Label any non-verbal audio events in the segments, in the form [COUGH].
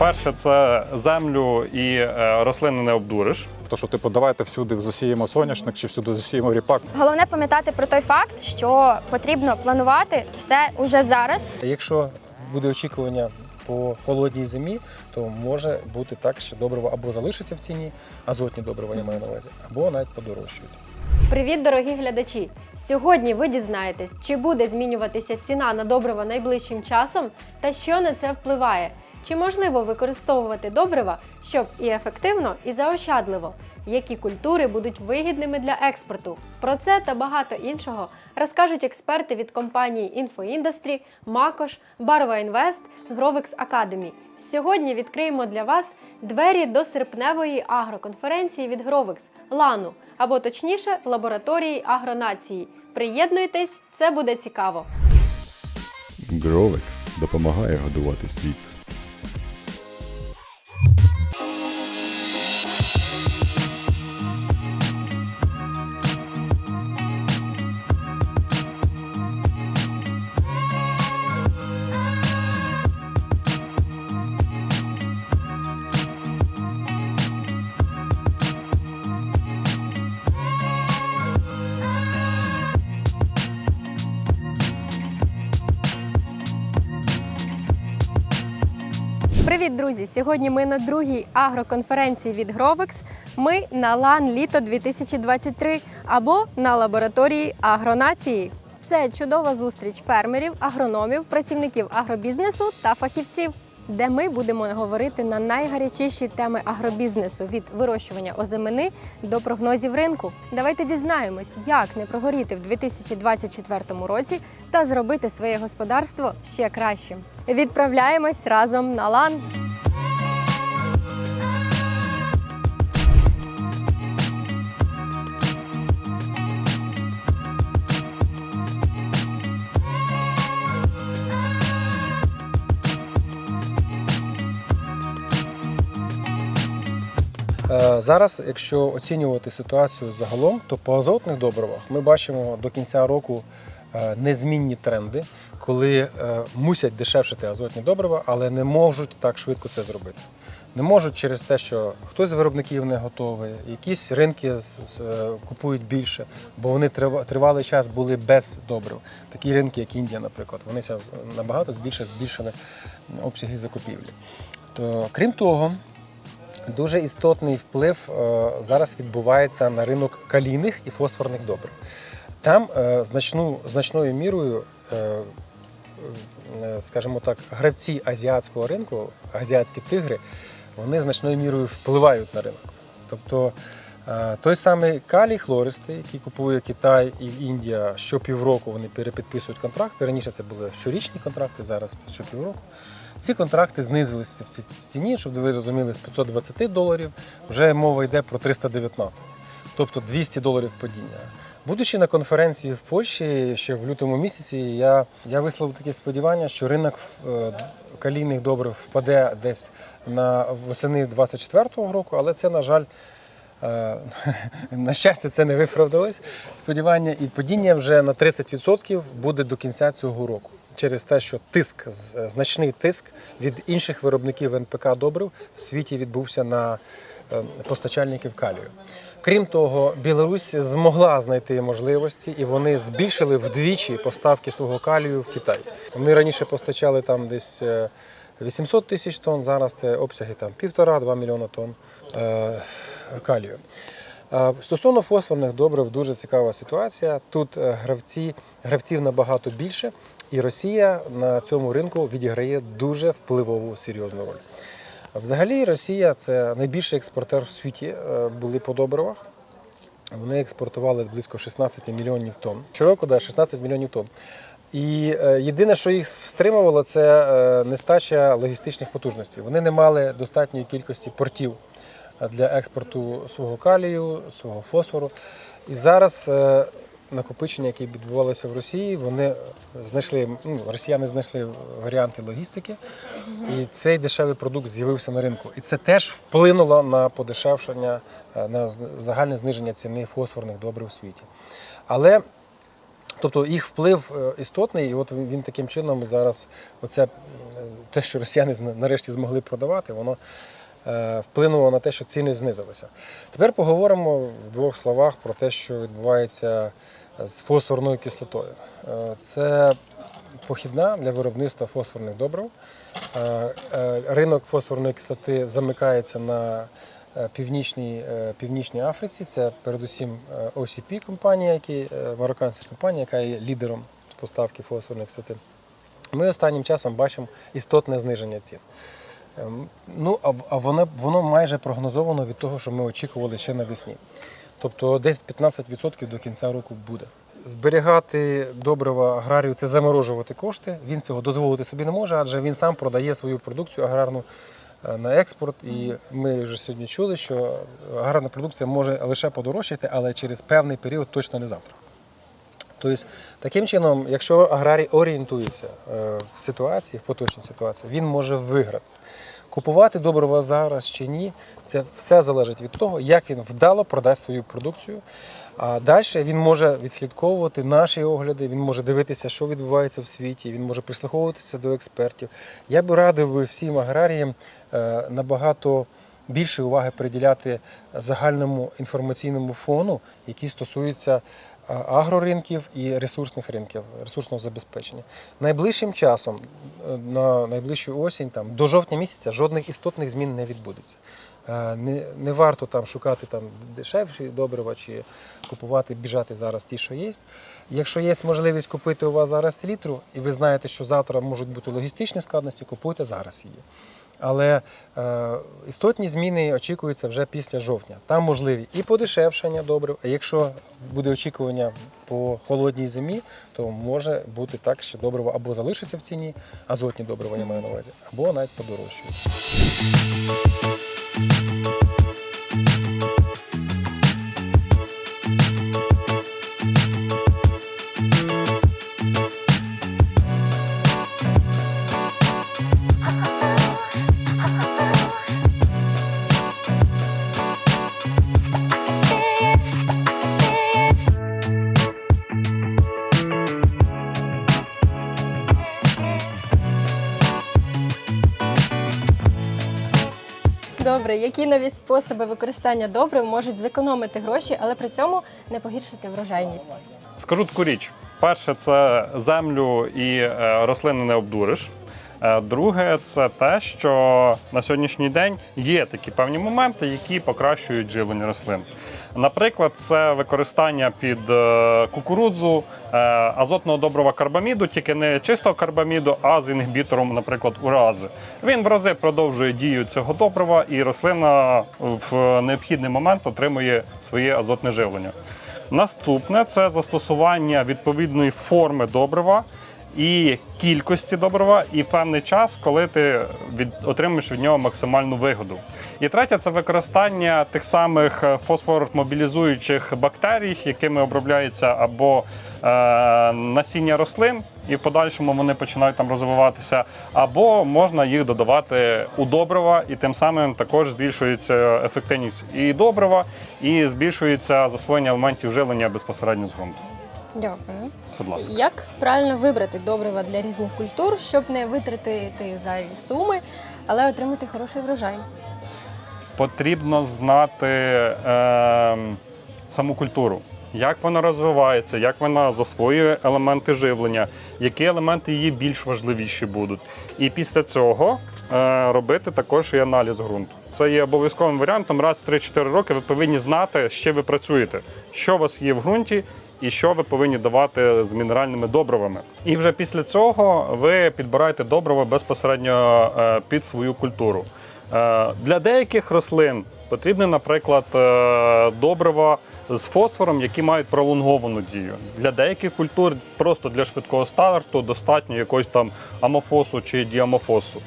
Перше, це землю і е, рослини не обдуриш. То, що типу, давайте всюди засіємо соняшник чи всюди засіємо ріпак. Головне пам'ятати про той факт, що потрібно планувати все уже зараз. Якщо буде очікування по холодній зимі, то може бути так, що добриво або залишиться в ціні, азотні добрива я маю на увазі, або навіть подорожчають. Привіт, дорогі глядачі! Сьогодні ви дізнаєтесь, чи буде змінюватися ціна на добрива найближчим часом та що на це впливає. Чи можливо використовувати добрива, щоб і ефективно, і заощадливо? Які культури будуть вигідними для експорту? Про це та багато іншого розкажуть експерти від компанії InfoIndustry, Макош, Барва Інвест, Grovex Academy. Сьогодні відкриємо для вас двері до серпневої агроконференції від Grovex Лану, або точніше лабораторії агронації. Приєднуйтесь, це буде цікаво. Гровекс допомагає годувати світ. Привіт, друзі! Сьогодні ми на другій агроконференції від Гровекс. Ми на ЛАН Літо 2023 або на лабораторії агронації. Це чудова зустріч фермерів, агрономів, працівників агробізнесу та фахівців, де ми будемо говорити на найгарячіші теми агробізнесу від вирощування озимини до прогнозів ринку. Давайте дізнаємось, як не прогоріти в 2024 році та зробити своє господарство ще кращим. Відправляємось разом на лан. Зараз, якщо оцінювати ситуацію загалом, то по азотних добривах ми бачимо до кінця року е, незмінні тренди, коли е, мусять дешевшити азотні добрива, але не можуть так швидко це зробити. Не можуть через те, що хтось з виробників не готовий, якісь ринки е, купують більше, бо вони тривалий час були без добрив. Такі ринки, як Індія, наприклад, вони зараз набагато більше збільшили обсяги закупівлі. То крім того, Дуже істотний вплив е, зараз відбувається на ринок калійних і фосфорних добрив. Там е, значну, значною мірою, е, скажімо так, гравці азіатського ринку, азіатські тигри, вони значною мірою впливають на ринок. Тобто той самий калій хлористий, який купує Китай і Індія щопівроку, вони перепідписують контракти. Раніше це були щорічні контракти, зараз щопівроку. Ці контракти знизилися в ці- ціні, щоб ви розуміли, з 520 доларів вже мова йде про 319, тобто 200 доларів падіння. Будучи на конференції в Польщі ще в лютому місяці, я, я висловив таке сподівання, що ринок е, калійних добрив впаде десь на восени 24-го року, але це, на жаль, Е, [LAUGHS] На щастя, це не виправдалось. Сподівання і падіння вже на 30% буде до кінця цього року. Через те, що тиск, значний тиск від інших виробників НПК добрив в світі відбувся на е, постачальників калію. Крім того, Білорусь змогла знайти можливості і вони збільшили вдвічі поставки свого калію в Китай. Вони раніше постачали там десь е, 800 тисяч тонн, зараз це обсяги там 1,5-2 мільйона тонн е, калію. Стосовно фосфорних добрив дуже цікава ситуація. Тут е, гравці, гравців набагато більше, і Росія на цьому ринку відіграє дуже впливову серйозну роль. Взагалі, Росія це найбільший експортер в світі е, були по добривах. Вони експортували близько 16 мільйонів тонн. Щороку, да, 16 мільйонів тонн. І е, єдине, що їх стримувало, це нестача логістичних потужностей. Вони не мали достатньої кількості портів для експорту свого калію, свого фосфору. І зараз е, накопичення, які відбувалися в Росії, вони знайшли, ну, росіяни знайшли варіанти логістики, і цей дешевий продукт з'явився на ринку. І це теж вплинуло на подешевшення, е, на загальне зниження ціни фосфорних добрив у світі. Але Тобто їх вплив е, істотний, і от він таким чином зараз, оце те, що росіяни нарешті змогли продавати, воно вплинуло на те, що ціни знизилися. Тепер поговоримо в двох словах про те, що відбувається з фосфорною кислотою. Е, Це похідна для виробництва фосфорних добрив. Е, е, Ринок фосфорної кислоти замикається на е, північній, е, північній Африці. Це передусім е, OCP компанія, які, е, марокканська компанія, яка є лідером поставки фосфорної кислоти. Ми останнім часом бачимо істотне зниження цін. Ем, Ну, а, воно, воно майже прогнозовано від того, що ми очікували ще навесні. Тобто десь 15% до кінця року буде. Зберігати добрива аграрію це заморожувати кошти. Він цього дозволити собі не може, адже він сам продає свою продукцію аграрну е, на експорт. І ми вже сьогодні чули, що аграрна продукція може лише подорожчати, але через певний період, точно не завтра. Тобто, таким чином, якщо аграрій орієнтується е, в ситуації, в поточній ситуації, він може виграти. Купувати добрива зараз чи ні, це все залежить від того, як він вдало продасть свою продукцію. А далі він може відслідковувати наші огляди, він може дивитися, що відбувається в світі, він може прислуховуватися до експертів. Я би радив всім аграріям е, набагато більше уваги приділяти загальному інформаційному фону, який стосується агроринків і ресурсних ринків, ресурсного забезпечення. Найближчим часом, е, на найближчу осінь, там, до жовтня місяця, жодних істотних змін не відбудеться. Е, Не, не варто там шукати там дешевші добрива чи купувати, біжати зараз ті, що є. Якщо є можливість купити у вас зараз селітру, і ви знаєте, що завтра можуть бути логістичні складності, купуйте зараз її. Але е, істотні зміни очікуються вже після жовтня. Там можливі і подешевшення добрив. А якщо буде очікування по холодній зимі, то може бути так, що добриво або залишиться в ціні, азотні добрива я маю на увазі, або навіть подорожчають. Добре, які нові способи використання добрив можуть зекономити гроші, але при цьому не погіршити врожайність? Скажу таку річ: перше, це землю і е, рослини не обдуриш. Е, Друге, це те, що на сьогоднішній день є такі певні моменти, які покращують живлення рослин. Наприклад, це використання під е, кукурудзу е, азотного добрива карбаміду, тільки не чистого карбаміду, а з інгібітором, наприклад, урази. Він в рази продовжує дію цього добрива, і рослина в необхідний момент отримує своє азотне живлення. Наступне це застосування відповідної форми добрива і кількості добрива, і певний час, коли ти від, отримуєш від нього максимальну вигоду. І третє це використання тих самих е, бактерій, якими обробляється або е, насіння рослин, і в подальшому вони починають там розвиватися, або можна їх додавати у добрива, і тим самим також збільшується ефективність і добрива, і збільшується засвоєння елементів живлення безпосередньо з ґрунту. Дякую. Будь ласка. Як правильно вибрати добрива для різних культур, щоб не витратити зайві суми, але отримати хороший врожай? потрібно знати е, саму культуру, як вона розвивається, як вона засвоює елементи живлення, які елементи її більш важливіші будуть. І після цього е, робити також і аналіз ґрунту. Це є обов'язковим варіантом. Раз в 3-4 роки ви повинні знати, з чим ви працюєте, що у вас є в ґрунті. І що ви повинні давати з мінеральними добривами, і вже після цього ви підбираєте добрива безпосередньо е, під свою культуру. Е, Для деяких рослин потрібне, наприклад, е, добрива з фосфором, які мають пролонговану дію. Для деяких культур просто для швидкого старту достатньо якогось там амофосу чи діамофосу.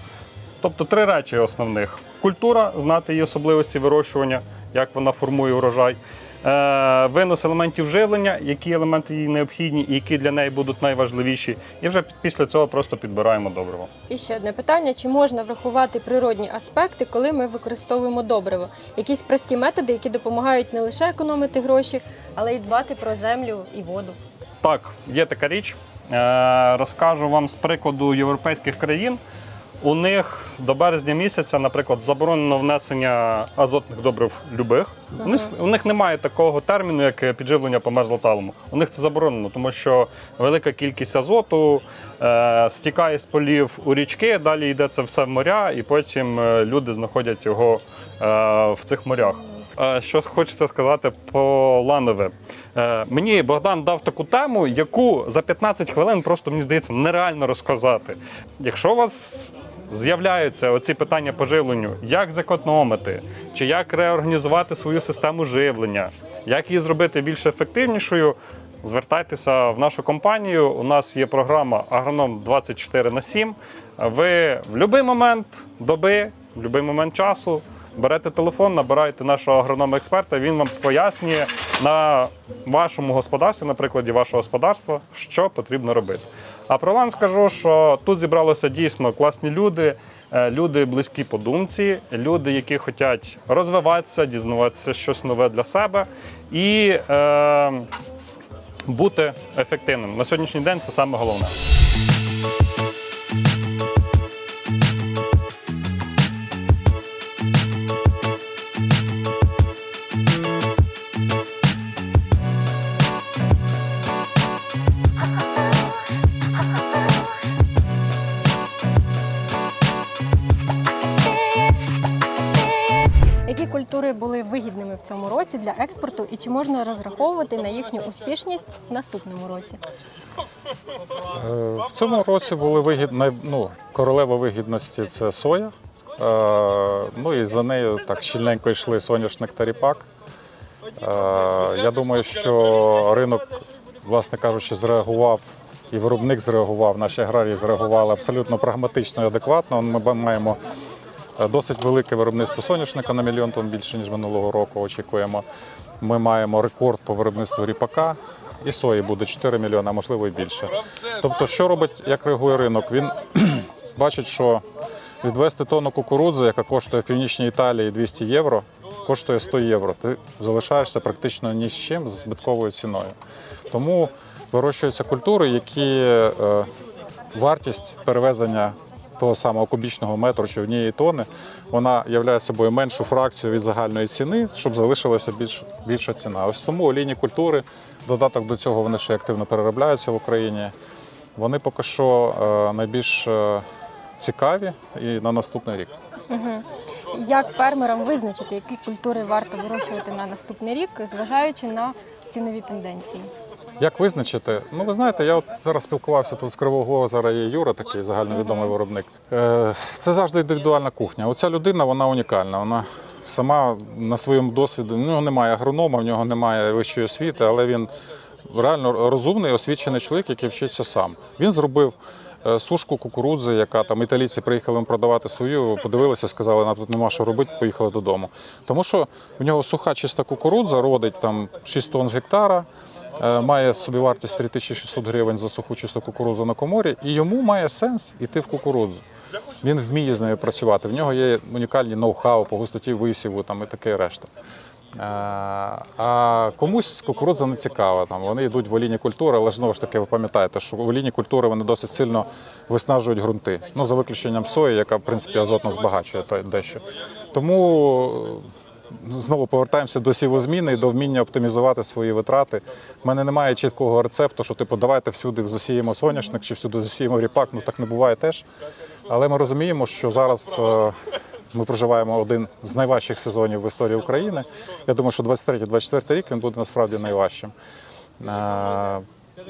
Тобто три речі основних: культура, знати її особливості вирощування, як вона формує урожай. Е, Винос елементів живлення, які елементи їй необхідні і які для неї будуть найважливіші. І вже після цього просто підбираємо добриво. І ще одне питання: чи можна врахувати природні аспекти, коли ми використовуємо добриво? Якісь прості методи, які допомагають не лише економити гроші, але й дбати про землю і воду. Так, є така річ. Е, розкажу вам з прикладу європейських країн. У них до березня місяця, наприклад, заборонено внесення азотних добрив любих. У, них, у них немає такого терміну, як підживлення по мерзлоталому. У них це заборонено, тому що велика кількість азоту е, стікає з полів у річки, далі йде це все в моря, і потім е, люди знаходять його е, в цих морях. Е, Що хочеться сказати по ланове. Е, Мені Богдан дав таку тему, яку за 15 хвилин просто мені здається нереально розказати. Якщо у вас з'являються оці питання по живленню, як зекономити, чи як реорганізувати свою систему живлення, як її зробити більш ефективнішою, звертайтеся в нашу компанію. У нас є програма Агроном 24 на 7. Ви в будь-який момент доби, в будь-який момент часу берете телефон, набираєте нашого агронома-експерта, він вам пояснює на вашому господарстві, на прикладі вашого господарства, що потрібно робити. А про лан скажу, що тут зібралися дійсно класні люди, е, люди близькі по думці, люди, які хочуть розвиватися, дізнаватися щось нове для себе і е, бути ефективним. На сьогоднішній день це саме головне. Цьому році для експорту, і чи можна розраховувати на їхню успішність в наступному році? Е, В цьому році були вигідні, ну, королева вигідності це соя. Е, Ну і за нею так щільненько йшли соняшник та ріпак. Е, Я думаю, що ринок, власне кажучи, зреагував і виробник зреагував, наші аграрії зреагували абсолютно прагматично і адекватно. Ми маємо досить велике виробництво соняшника на мільйон тонн більше, ніж минулого року. Очікуємо. Ми маємо рекорд по виробництву ріпака. І сої буде 4 мільйони, а можливо і більше. Тобто, що робить, як реагує ринок? Він [CLEARS THROAT] бачить, що відвести тонну кукурудзи, яка коштує в північній Італії 200 євро, коштує 100 євро. Ти залишаєшся практично ні з чим з збитковою ціною. Тому вирощуються культури, які е, вартість перевезення того самого кубічного метру чи однієї тони, вона являє собою меншу фракцію від загальної ціни, щоб залишилася більш, більша ціна. Ось тому олійні культури, додаток до цього, вони ще активно переробляються в Україні. Вони поки що е, найбільш е, цікаві і на наступний рік. Як фермерам визначити, які культури варто вирощувати на наступний рік, зважаючи на цінові тенденції? Як визначити? Ну, ви знаєте, я от зараз спілкувався тут з Кривого Озера, є Юра, такий загальновідомий виробник. Е, Це завжди індивідуальна кухня. Оця людина вона унікальна. Вона сама на своєму досвіді, в нього немає агронома, в нього немає вищої освіти, але він реально розумний, освічений чоловік, який вчиться сам. Він зробив е, сушку кукурудзи, яка там італійці приїхали їм продавати свою, подивилися, сказали, нам тут нема що робити, поїхали додому. Тому що в нього суха чиста кукурудза родить там 6 тонн з гектара. Е, Має собі вартість 3600 гривень за суху чисту кукурудзу на коморі, і йому має сенс іти в кукурудзу. Він вміє з нею працювати. В нього є унікальні ноу-хау по густоті висіву там, і таке решта. Е, А комусь кукурудза не цікава. Там вони йдуть в олійні культури, але знову ж таки ви пам'ятаєте, що олійні культури вони досить сильно виснажують ґрунти. Ну за виключенням сої, яка в принципі азотно збагачує дещо. Тому знову повертаємося до сівозміни і до вміння оптимізувати свої витрати. У мене немає чіткого рецепту, що типу давайте всюди засіємо соняшник чи всюди засіємо ріпак. Ну так не буває теж. Але ми розуміємо, що зараз. е, ми проживаємо один з найважчих сезонів в історії України. Я думаю, що 23-24 рік він буде насправді найважчим.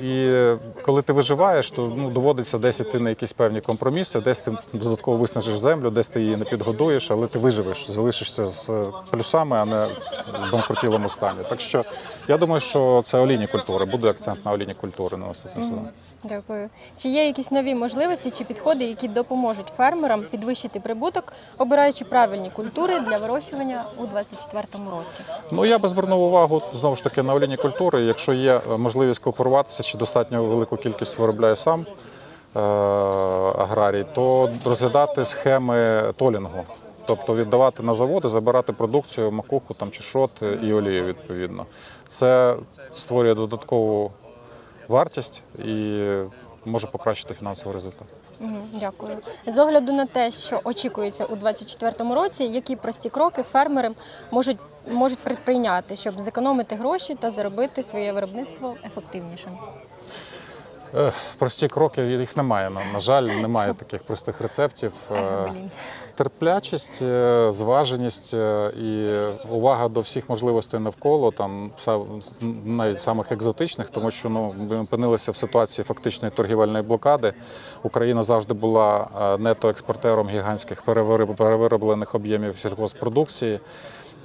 Е, І коли ти виживаєш, то ну, доводиться десь іти на якісь певні компроміси, десь ти додатково виснажиш землю, десь ти її не підгодуєш, але ти виживеш, залишишся з плюсами, а не в банкрутілому стані. Так що я думаю, що це олійні культури, буде акцент на олійні культури на наступний сезон. Дякую. Чи є якісь нові можливості чи підходи, які допоможуть фермерам підвищити прибуток, обираючи правильні культури для вирощування у 2024 році? Ну я би звернув увагу знову ж таки на олійні культури. Якщо є е, можливість кооперуватися чи достатньо велику кількість виробляє сам е, аграрій, то розглядати схеми толінгу. Тобто віддавати на заводи, забирати продукцію, макуху там, чи шот і олію відповідно. Це створює додаткову вартість і може покращити фінансовий результат. Дякую. З огляду на те, що очікується у 2024 році, які прості кроки фермери можуть, можуть предприйняти, щоб зекономити гроші та заробити своє виробництво ефективніше? Ех, Прості кроки їх немає. На, жаль, немає [LAUGHS] таких простих рецептів. Е, Терплячість, е, зваженість е, і увага до всіх можливостей навколо, там навіть самих екзотичних, тому що ну ми опинилися в ситуації фактичної торгівельної блокади. Україна завжди була е, нетоекспортером гігантських перевироб- перевироблених об'ємів сільгоспродукції.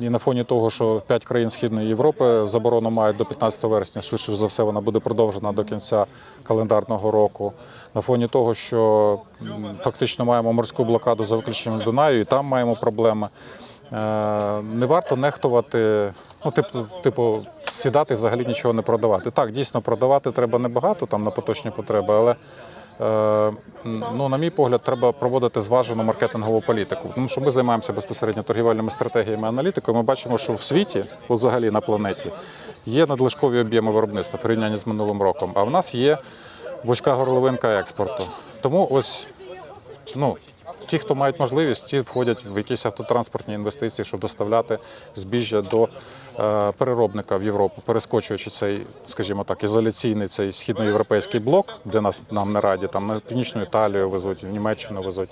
І на фоні того, що п'ять країн Східної Європи заборону мають до 15 вересня, швидше за все, вона буде продовжена до кінця календарного року. На фоні того, що фактично маємо морську блокаду за виключенням Дунаю, і там маємо проблеми. Е, Не варто нехтувати, ну, типу, типу, сідати і взагалі нічого не продавати. Так, дійсно, продавати треба небагато там на поточні потреби, але Ну, на мій погляд, треба проводити зважену маркетингову політику, тому що ми займаємося безпосередньо торгівельними стратегіями аналітикою. Ми бачимо, що в світі, взагалі на планеті, є надлишкові об'єми виробництва в порівнянні з минулим роком. А в нас є вузька горловинка експорту. Тому ось ну, ті, хто мають можливість, ті входять в якісь автотранспортні інвестиції, щоб доставляти збіжжя до е, переробника в Європу, перескочуючи цей, скажімо так, ізоляційний цей східноєвропейський блок, де нас нам не раді, там на північну Італію везуть, в Німеччину везуть.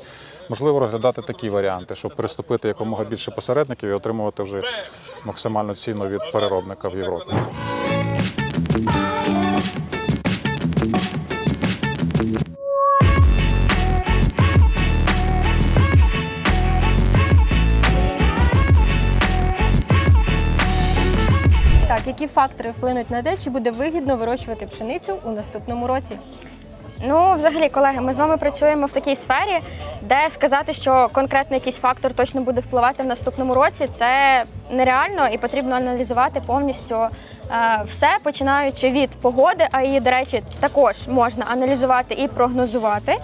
Можливо, розглядати такі варіанти, щоб переступити якомога більше посередників і отримувати вже максимальну ціну від переробника в Європі. Які фактори вплинуть на те, чи буде вигідно вирощувати пшеницю у наступному році? Ну, взагалі, колеги, ми з вами працюємо в такій сфері, де сказати, що конкретно якийсь фактор точно буде впливати в наступному році, це нереально і потрібно аналізувати повністю е, все, починаючи від погоди, а її, до речі, також можна аналізувати і прогнозувати.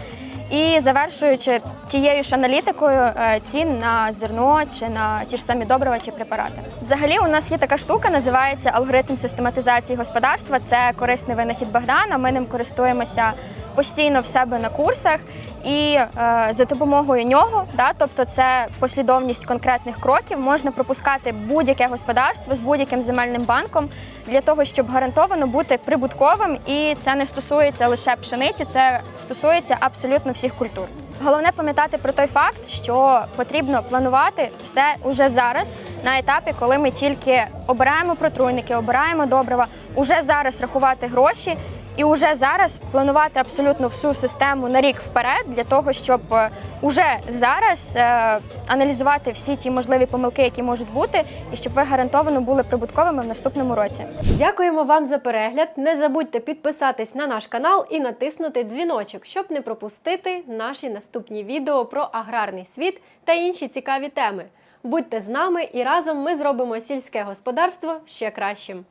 І завершуючи тією ж аналітикою е, цін на зерно чи на ті ж самі добрива чи препарати. Взагалі, у нас є така штука, називається алгоритм систематизації господарства. Це корисний винахід Богдана. Ми ним користуємося постійно в себе на курсах, і е, за допомогою нього, да, тобто це послідовність конкретних кроків, можна пропускати будь-яке господарство з будь-яким земельним банком для того, щоб гарантовано бути прибутковим. І це не стосується лише пшениці, це стосується абсолютно всіх культур. Головне пам'ятати про той факт, що потрібно планувати все уже зараз на етапі, коли ми тільки обираємо протруйники, обираємо добрива, уже зараз рахувати гроші і уже зараз планувати абсолютно всю систему на рік вперед для того, щоб е, уже зараз е, аналізувати всі ті можливі помилки, які можуть бути, і щоб ви гарантовано були прибутковими в наступному році. Дякуємо вам за перегляд. Не забудьте підписатись на наш канал і натиснути дзвіночок, щоб не пропустити наші наступні відео про аграрний світ та інші цікаві теми. Будьте з нами і разом ми зробимо сільське господарство ще кращим.